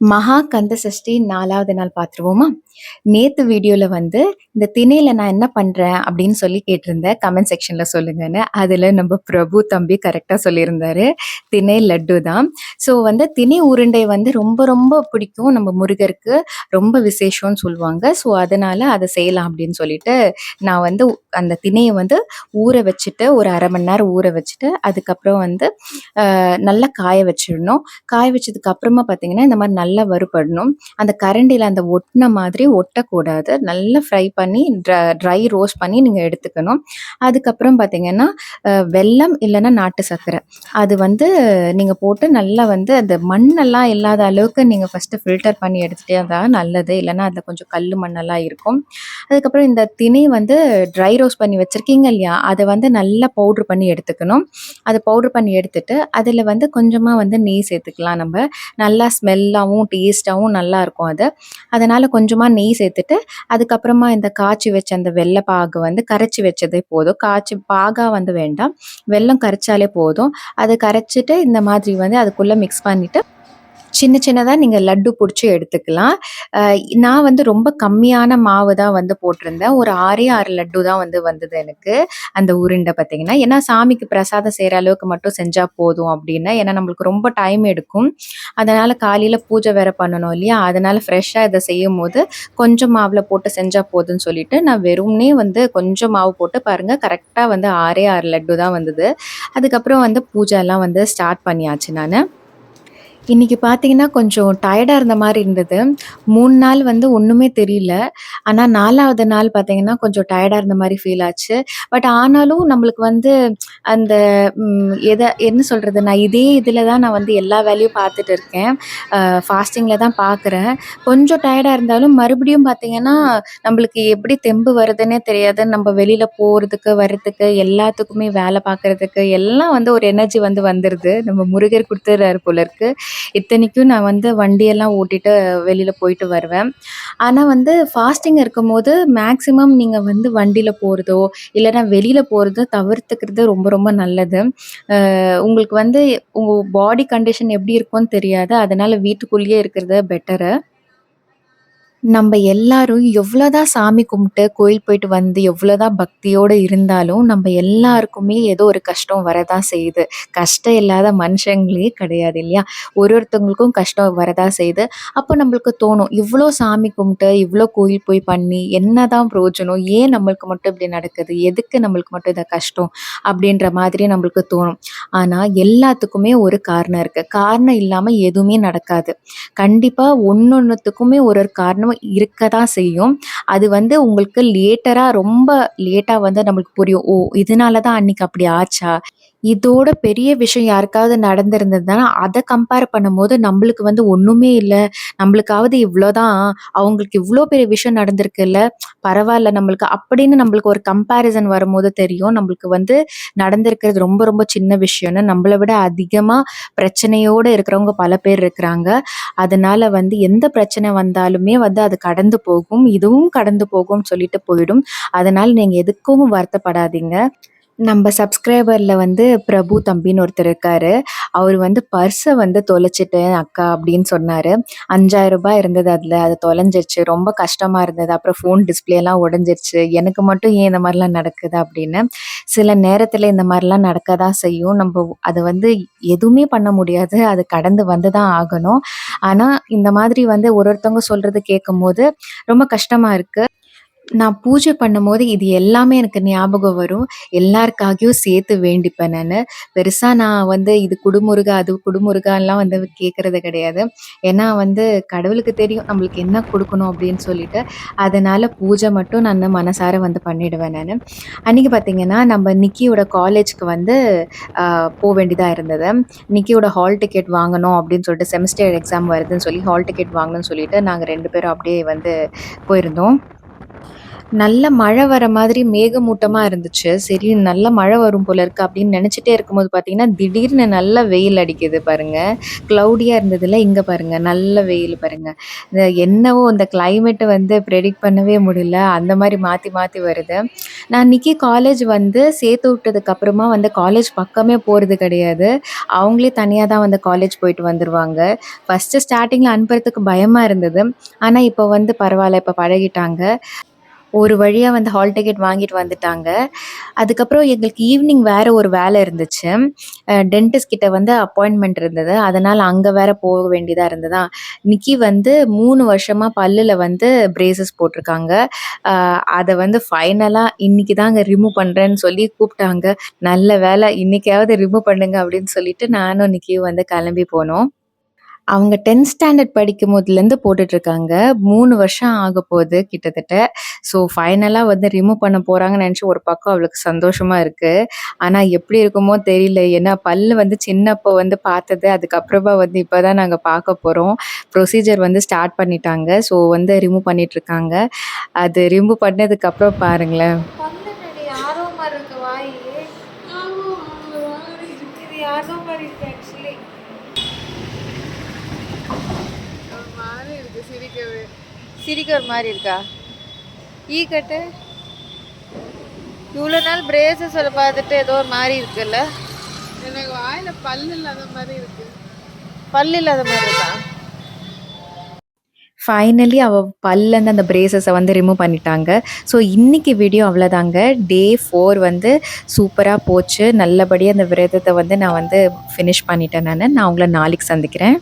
மகா கந்த சஷ்டி நாலாவது நாள் பார்த்துருவோமா? நேத்து வீடியோல வந்து இந்த திணையில நான் என்ன பண்றேன் அப்படின்னு சொல்லி கேட்டிருந்தேன் கமெண்ட் செக்ஷன்ல சொல்லுங்கன்னு அதுல நம்ம பிரபு தம்பி கரெக்டா சொல்லியிருந்தாரு. திணை லட்டு தான். ஸோ வந்து திணை உருண்டை வந்து ரொம்ப ரொம்ப பிடிக்கும் நம்ம முருகருக்கு. ரொம்ப விசேஷம்னு சொல்லுவாங்க. ஸோ அதனால அதை செய்யலாம் அப்படின்னு சொல்லிட்டு நான் வந்து அந்த திணையை வந்து ஊற வச்சுட்டு ஒரு அரை மணி நேரம் ஊற வச்சுட்டு அதுக்கப்புறம் வந்து நல்லா காய வச்சிடணும். காய வச்சதுக்கு அப்புறமா பார்த்தீங்கன்னா இந்த மாதிரி நல்லா வறுபடணும். அந்த கரண்டியில் அந்த ஒட்டின மாதிரி ஒட்டக்கூடாது. நல்லா ஃப்ரை பண்ணி ட்ரை ரோஸ்ட் பண்ணி நீங்கள் எடுத்துக்கணும். அதுக்கப்புறம் பார்த்தீங்கன்னா வெல்லம் இல்லைன்னா நாட்டு சர்க்கரை. அது வந்து நீங்கள் போட்டு நல்லா வந்து அந்த மண்ணெல்லாம் இல்லாத அளவுக்கு நீங்கள் ஃபஸ்ட்டு ஃபில்டர் பண்ணி எடுத்துகிட்டே தான் நல்லது. இல்லைன்னா அதில் கொஞ்சம் கல் மண்ணெல்லாம் இருக்கும். அதுக்கப்புறம் இந்த திணை வந்து ட்ரை ரோஸ்ட் பண்ணி வச்சுருக்கீங்க இல்லையா? அதை வந்து நல்லா பவுட்ரு பண்ணி எடுத்துக்கணும். அதை பவுட்ரு பண்ணி எடுத்துட்டு அதில் வந்து கொஞ்சமாக வந்து நெய் சேர்த்துக்கலாம் நம்ம. நல்லா ஸ்மெல்லாகவும் டேஸ்ட்டாகவும் நல்லாயிருக்கும் அது. அதனால் கொஞ்சமாக நெய் சேர்த்துட்டு அதுக்கப்புறமா இந்த காய்ச்சி வச்ச அந்த வெள்ளை பாகு வந்து கரைச்சி வச்சதே போதும். காய்ச்சி பாகா வந்து வேண்டாம். வெல்லம் கரைச்சாலே போதும். அதை கரைச்சிட்டு இந்த மாதிரி வந்து அதுக்குள்ளே மிக்ஸ் பண்ணிவிட்டு சின்ன சின்னதாக நீங்கள் லட்டு பிடிச்சி எடுத்துக்கலாம். நான் வந்து ரொம்ப கம்மியான மாவு தான் வந்து போட்டிருந்தேன். ஒரு ஆறே ஆறு லட்டு தான் வந்து வந்தது எனக்கு. அந்த உருண்டை பார்த்தீங்கன்னா ஏன்னா சாமிக்கு பிரசாதம் செய்கிற அளவுக்கு மட்டும் செஞ்சால் போதும் அப்படின்னு ஏன்னா நம்மளுக்கு ரொம்ப டைம் எடுக்கும். அதனால் காலையில் பூஜை வேற பண்ணணும் இல்லையா? அதனால் ஃப்ரெஷ்ஷாக இதை செய்யும் போது கொஞ்சம் மாவில் போட்டு செஞ்சால் போதும்னு சொல்லிட்டு நான் வெறும்னே வந்து கொஞ்சம் மாவு போட்டு பாருங்கள் கரெக்டாக வந்து ஆறே ஆறு லட்டு தான் வந்தது. அதுக்கப்புறம் வந்து பூஜை எல்லாம் வந்து ஸ்டார்ட் பண்ணியாச்சு நான். இன்னைக்கு பார்த்தீங்கன்னா கொஞ்சம் டயர்டாக இருந்த மாதிரி இருந்தது. மூணு நாள் வந்து ஒன்றுமே தெரியல. ஆனால் நாலாவது நாள் பார்த்தீங்கன்னா கொஞ்சம் டயர்டாக இருந்த மாதிரி ஃபீல் ஆச்சு. பட் ஆனாலும் நம்மளுக்கு வந்து அந்த ம், எதை என்ன சொல்கிறது நான் இதே இதில் தான் நான் வந்து எல்லா வேலையும் பார்த்துட்டு இருக்கேன். ஃபாஸ்டிங்கில் தான் பார்க்குறேன் கொஞ்சம் டயர்டாக இருந்தாலும் மறுபடியும் பார்த்தீங்கன்னா நம்மளுக்கு எப்படி தெம்பு வருதுன்னே தெரியாது. நம்ம வெளியில் போகிறதுக்கு வர்றதுக்கு எல்லாத்துக்குமே வேலை பார்க்குறதுக்கு எல்லாம் வந்து ஒரு எனர்ஜி வந்து வந்துடுது நம்ம முருகர் கொடுத்துறாரு போல இருக்கு. இத்தனைக்கும் நான் வந்து வண்டியெல்லாம் ஓட்டிட்டு வெளியில் போயிட்டு வருவேன். ஆனால் வந்து ஃபாஸ்டிங் இருக்கும்போது மேக்ஸிமம் நீங்கள் வந்து வண்டியில் போகிறதோ இல்லைன்னா வெளியில் போகிறதோ தவிர்த்துக்கிறது ரொம்ப ரொம்ப நல்லது. உங்களுக்கு வந்து உங்கள் பாடி கண்டிஷன் எப்படி இருக்கும்னு தெரியாது. அதனால் வீட்டுக்குள்ளேயே இருக்கிறது பெட்டரு நம்ம எல்லாரும் எவ்வளோதான் சாமி கும்பிட்டு கோயில் போயிட்டு வந்து எவ்வளோதான் பக்தியோடு இருந்தாலும் நம்ம எல்லாருக்குமே ஏதோ ஒரு கஷ்டம் வரதான் செய்யுது. கஷ்டம் இல்லாத மனுஷங்களே கிடையாது இல்லையா? ஒரு ஒருத்தவங்களுக்கும் கஷ்டம் வரதான் செய்யுது. அப்போ நம்மளுக்கு தோணும் இவ்வளோ சாமி கும்பிட்டு இவ்வளோ கோயில் போய் பண்ணி என்னதான் பிரயோஜனம்? ஏன் நம்மளுக்கு மட்டும் இப்படி நடக்குது? எதுக்கு நம்மளுக்கு மட்டும் இதை கஷ்டம்? அப்படின்ற மாதிரி நம்மளுக்கு தோணும். ஆனால் எல்லாத்துக்குமே ஒரு காரணம் இருக்குது காரணம் இல்லாமல் எதுவுமே நடக்காது. கண்டிப்பாக ஒன்னொன்னுத்துக்குமே ஒரு ஒரு காரணம் இருக்க தான் செய்யும். அது வந்து உங்களுக்கு லேட்டராக ரொம்ப லேட்டாக வந்து நம்மளுக்கு புரியும் ஓ இதனால தான் அன்னைக்கு அப்படி ஆச்சா? இதோட பெரிய விஷயம் யாருக்காவது நடந்திருந்ததுன்னா அதை கம்பேர் பண்ணும்போது நம்மளுக்கு வந்து ஒன்றுமே இல்லை. நம்மளுக்காவது இவ்வளோதான். அவங்களுக்கு இவ்வளோ பெரிய விஷயம் நடந்திருக்குல்ல பரவாயில்ல நம்மளுக்கு. அப்படின்னு நம்மளுக்கு ஒரு கம்பேரிசன் வரும்போது தெரியும். நம்மளுக்கு வந்து நடந்திருக்கிறது ரொம்ப ரொம்ப சின்ன விஷயம்னு. நம்மளை விட அதிகமாக பிரச்சனையோடு இருக்கிறவங்க பல பேர் இருக்கிறாங்க. அதனால வந்து எந்த பிரச்சனை வந்தாலுமே வந்து அது கடந்து போகும். இதுவும் கடந்து போகும் சொல்லிட்டு போயிடும். அதனால நீங்கள் எதுக்கும் வருத்தப்படாதீங்க. நம்ம சப்ஸ்கிரைபரில் வந்து பிரபு தம்பின்னு ஒருத்தர் இருக்காரு. அவர் வந்து பர்ஸை வந்து தொலைச்சிட்டேன் அக்கா அப்படின்னு சொன்னார். அஞ்சாயிரம் ரூபாய் இருந்தது அதில். அது தொலைஞ்சிருச்சு. ரொம்ப கஷ்டமாக இருந்தது. அப்புறம் ஃபோன் டிஸ்பிளேலாம் உடஞ்சிருச்சு. எனக்கு மட்டும் ஏன் இந்த மாதிரிலாம் நடக்குது அப்படின்னு. சில நேரத்தில் இந்த மாதிரிலாம் நடக்க தான் செய்யும். நம்ம அது வந்து எதுவுமே பண்ண முடியாது. அது கடந்து வந்து தான் ஆகணும். ஆனால் இந்த மாதிரி வந்து ஒரு ஒருத்தவங்க சொல்றது கேட்கும்போது ரொம்ப கஷ்டமாக இருக்குது நான் பூஜை பண்ணும்போது இது எல்லாமே எனக்கு ஞாபகம் வரும். எல்லாருக்காகவும் சேர்த்து வேண்டிப்பேன் நான். பெருசா நான் வந்து இது குடுமுருகா அது குடுமுருகான்லாம் வந்து கேட்கறது கிடையாது. ஏன்னா வந்து கடவுளுக்கு தெரியும் நம்மளுக்கு என்ன கொடுக்கணும் அப்படின்னு சொல்லிட்டு. அதனால பூஜை மட்டும் நான் மனசார வந்து பண்ணிடுவேன் நான். அன்னைக்கு பார்த்தீங்கன்னா நம்ம நிக்கியோட காலேஜ்க்கு வந்து போக வேண்டியதாக இருந்தது. நிக்கியோட ஹால் டிக்கெட் வாங்கணும் அப்படின்னு சொல்லிட்டு செமஸ்டர் எக்ஸாம் வருதுன்னு சொல்லி ஹால் டிக்கெட் வாங்கணும்னு சொல்லிட்டு நாங்கள் ரெண்டு பேரும் அப்படியே வந்து போயிருந்தோம். நல்ல மழை வர மாதிரி மேகமூட்டமாக இருந்துச்சு. சரி நல்ல மழை வரும் போல இருக்கு அப்படின்னு நினச்சிட்டே இருக்கும்போது பார்த்தீங்கன்னா, திடீர்னு நல்ல வெயில் அடிக்குது பாருங்கள் க்ளவுடியாக இருந்ததில் இங்கே பாருங்கள் நல்ல வெயில் பாருங்கள் இந்த என்னவோ அந்த கிளைமேட் வந்து ப்ரெடிக்ட் பண்ணவே முடியல. அந்த மாதிரி மாற்றி மாற்றி வருது. நான் இன்னைக்கு காலேஜ் வந்து சேர்த்து விட்டதுக்கப்புறமா வந்து காலேஜ் பக்கமே போகிறது கிடையாது. அவங்களே தனியாக தான் வந்து காலேஜ் போயிட்டு வந்துடுவாங்க ஃபஸ்ட்டு ஸ்டார்டிங்கில் அனுப்புறதுக்கு பயமாக இருந்தது. ஆனால் இப்போ வந்து பரவாயில்ல இப்போ பழகிட்டாங்க. ஒரு வழியாக வந்து ஹால் டிக்கெட் வாங்கிட்டு வந்துட்டாங்க. அதுக்கப்புறம் எங்களுக்கு ஈவினிங் வேறு ஒரு வேலை இருந்துச்சு. டென்டிஸ்ட் கிட்ட வந்து அப்பாயின்மெண்ட் இருந்தது. அதனால் அங்கே வேற போக வேண்டியதாக இருந்ததா, நிக்கி வந்து மூணு வருஷமாக பல்லில் வந்து பிரேசஸ் போட்டிருக்காங்க. அதை வந்து ஃபைனலாக இன்னைக்கு தாங்க ரிமூவ் பண்ணுறேன்னு சொல்லி கூப்பிட்டாங்க. நல்ல வேலை இன்னைக்காவது ரிமூவ் பண்ணுங்க அப்படின்னு சொல்லிட்டு நானும் நிக்கியும் வந்து கிளம்பி போனோம். அவங்க 10த் ஸ்டாண்டர்ட் படிக்கும் போதுலேருந்து போட்டுட்ருக்காங்க. மூணு வருஷம் ஆகப்போது கிட்டத்தட்ட. ஸோ ஃபைனலாக வந்து ரிமூவ் பண்ண போகிறாங்கன்னு நினச்சி ஒரு பக்கம் அவளுக்கு சந்தோஷமாக இருக்குது ஆனால் எப்படி இருக்குமோ தெரியல. ஏன்னா பல்லு வந்து சின்னப்போ வந்து பார்த்தது. அதுக்கப்புறமா வந்து இப்போ தான் நாங்கள் பார்க்க போகிறோம் ப்ரொசீஜர் வந்து ஸ்டார்ட் பண்ணிட்டாங்க. ஸோ வந்து ரிமூவ் பண்ணிட்டுருக்காங்க. அது ரிமூவ் பண்ணதுக்கப்புறம் பாருங்களேன். ஆர்வமாக இருக்குது யாரோ மாரி இருக்கு வாயி. ஆக்சுவலி. ஒரு சிரிக்க ஒரு மாரி இருக்கா? ஈ கட்டு. இவ்வளோ நாள் பிரேசஸோட பார்த்துட்டு ஏதோ ஒரு மாரி இருக்குல்ல? எனக்கு வாயில பல்லு இல்லாத மாதிரி இருக்கு பல்லு இல்லாத மாரி இருக்கா? ஃபைனலி அவ பல்லேருந்து அந்த பிரேசஸ வந்து ரிமூவ் பண்ணிட்டாங்க. ஸோ இன்னைக்கு வீடியோ அவ்வளோதாங்க. டே 4 வந்து சூப்பரா போச்சு. நல்லபடியா அந்த விரதத்த வந்து நான் வந்து ஃபினிஷ் பண்ணிட்டேன் நானு. நான் உங்கள நாளைக்கு சந்திக்கிறேன்.